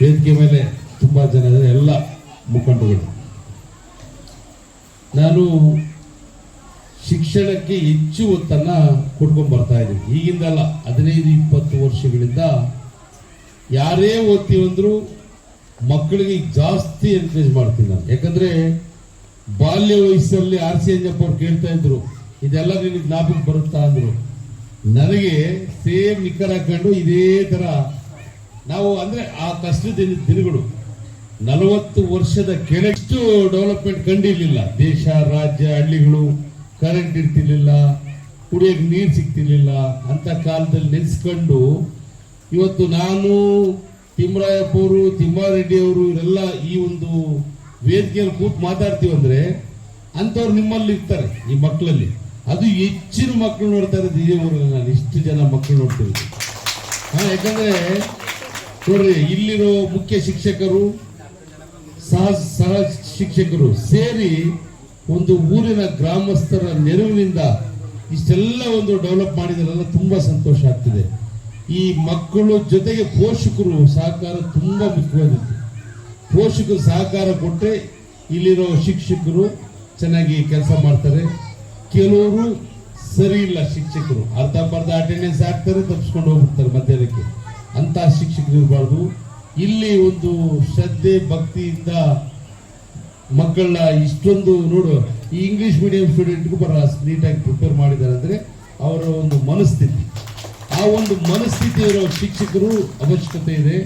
ವೇದಿಕೆ ಮೇಲೆ ತುಂಬ ಜನ ಇದ್ದಾರೆ, ಎಲ್ಲ ಮುಖಂಡರುಗಳು. ನಾನು ಶಿಕ್ಷಣಕ್ಕೆ ಹೆಚ್ಚು ಒತ್ತನ್ನ ಕೊಟ್ಕೊಂಡ್ ಬರ್ತಾ ಇದ್ದೀನಿ. ಈಗಿಂದಲ್ಲ ಹದಿನೈದು, ಇಪ್ಪತ್ತು ವರ್ಷಗಳಿಂದ ಯಾರೇ ಓದ್ತೀವಿ ಅಂದ್ರು ಮಕ್ಕಳಿಗೆ ಜಾಸ್ತಿ ಎನ್ಕರೇಜ್ ಮಾಡ್ತೀನಿ ನಾನು. ಯಾಕಂದ್ರೆ ಬಾಲ್ಯ ವಯಸ್ಸಲ್ಲಿ ಆರ್ ಸಿ ಅಂಜಪ್ಪ ಅವ್ರು ಕೇಳ್ತಾ ಇದ್ರು, ಇದೆಲ್ಲ ನಿನಗೆ ಜ್ಞಾಪಕ ಬರುತ್ತಾ ಅಂದ್ರು. ನನಗೆ ಸೇಮ್ ನಿಖರ್ ಹಾಕೊಂಡು ಇದೇ ತರ ನಾವು ಅಂದ್ರೆ ಆ ಕಷ್ಟದ ದಿನ ದಿನಗಳು ನಲವತ್ತು ವರ್ಷದ ಕೆಳಷ್ಟು ಡೆವಲಪ್ಮೆಂಟ್ ಕಂಡಿರಲಿಲ್ಲ. ದೇಶ, ರಾಜ್ಯ, ಹಳ್ಳಿಗಳು ಕರೆಂಟ್ ಇರ್ತಿರ್ಲಿಲ್ಲ ಕುಡಿಯಕ್ಕೆ ನೀರು ಸಿಗ್ತಿರ್ಲಿಲ್ಲ. ಅಂತ ಕಾಲದಲ್ಲಿ ನೆನೆಸ್ಕೊಂಡು ಇವತ್ತು ನಾನು ತಿಮ್ಮರಾಯಪ್ಪ ಅವರು ತಿಮ್ಮಾರೆಡ್ಡಿ ಅವರು ಇವರೆಲ್ಲ ಈ ಒಂದು ವೇದಿಕೆಯಲ್ಲಿ ಕೂತು ಮಾತಾಡ್ತೀವಿ ಅಂದ್ರೆ ಅಂತವ್ರು ನಿಮ್ಮಲ್ಲಿ ಇರ್ತಾರೆ ಈ ಮಕ್ಕಳಲ್ಲಿ. ಅದು ಹೆಚ್ಚಿನ ಮಕ್ಕಳು ನೋಡ್ತಾರೆ ಇದೇ ಊರಲ್ಲಿ ನಾನು. ಇಷ್ಟು ಜನ ಮಕ್ಕಳು ನೋಡ್ತಿರೋದು. ಹಾ, ಯಾಕಂದ್ರೆ ನೋಡ್ರಿ ಇಲ್ಲಿರೋ ಮುಖ್ಯ ಶಿಕ್ಷಕರು, ಸಹ ಸಹ ಶಿಕ್ಷಕರು ಸೇರಿ ಒಂದು ಊರಿನ ಗ್ರಾಮಸ್ಥರ ನೆರವಿನಿಂದ ಇಷ್ಟೆಲ್ಲ ಒಂದು ಡೆವಲಪ್ ಮಾಡಿದ್ರಲ್ಲ ತುಂಬಾ ಸಂತೋಷ ಆಗ್ತಿದೆ. ಈ ಮಕ್ಕಳು ಜೊತೆಗೆ ಪೋಷಕರು ಸಹಕಾರ ತುಂಬಾ ಮುಖ್ಯವಾದದ್ದು. ಪೋಷಕರು ಸಹಕಾರ ಕೊಟ್ಟರೆ ಇಲ್ಲಿರೋ ಶಿಕ್ಷಕರು ಚೆನ್ನಾಗಿ ಕೆಲಸ ಮಾಡ್ತಾರೆ. ಕೆಲವರು ಸರಿ ಇಲ್ಲ ಶಿಕ್ಷಕರು. ಅರ್ಧಂಬರ್ಧ ಅಟೆಂಡೆನ್ಸ್ ಹಾಕ್ತಾರೆ ತಪ್ಪಿಸ್ಕೊಂಡು ಹೋಗ್ಬಿಡ್ತಾರೆ ಮಧ್ಯಾಹ್ನಕ್ಕೆ. ಅಂತ ಶಿಕ್ಷಕರು ಇರಬಾರ್ದು ಇಲ್ಲಿ ಒಂದು ಶ್ರದ್ಧೆ, ಭಕ್ತಿಯಿಂದ ಮಕ್ಕಳನ್ನ ಇಷ್ಟೊಂದು ನೋಡು, ಈ ಇಂಗ್ಲಿಷ್ ಮೀಡಿಯಂ ಸ್ಟೂಡೆಂಟ್ಗೂ ಬರ ನೀಟಾಗಿ ಪ್ರಿಪೇರ್ ಮಾಡಿದ್ದಾರೆ ಅಂದ್ರೆ ಅವರ ಒಂದು ಮನಸ್ಥಿತಿ. ಆ ಒಂದು ಮನಸ್ಥಿತಿ ಇರೋ ಶಿಕ್ಷಕರು ಅವಶ್ಯಕತೆ ಇದೆ.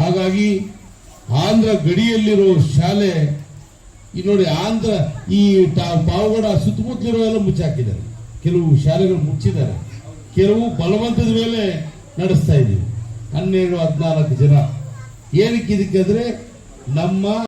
ಹಾಗಾಗಿ ಆಂಧ್ರ ಗಡಿಯಲ್ಲಿರೋ ಶಾಲೆ, ಈ ನೋಡಿ ಆಂಧ್ರ, ಈ ಪಾವಗಡ ಸುತ್ತಮುತ್ತಲಿರೋ ಎಲ್ಲ ಮುಚ್ಚಾಕಿದ್ದಾರೆ. ಕೆಲವು ಶಾಲೆಗಳು ಮುಚ್ಚಿದ್ದಾರೆ. ಕೆಲವು ಬಲವಂತದ ಮೇಲೆ ನಡೆಸ್ತಾ ಇದ್ದೀವಿ. ಹನ್ನೆರಡು ಹದಿನಾಲ್ಕು ಜನ. ಏನಕ್ಕೆ ಇದಕ್ಕೆ ನಮ್ಮ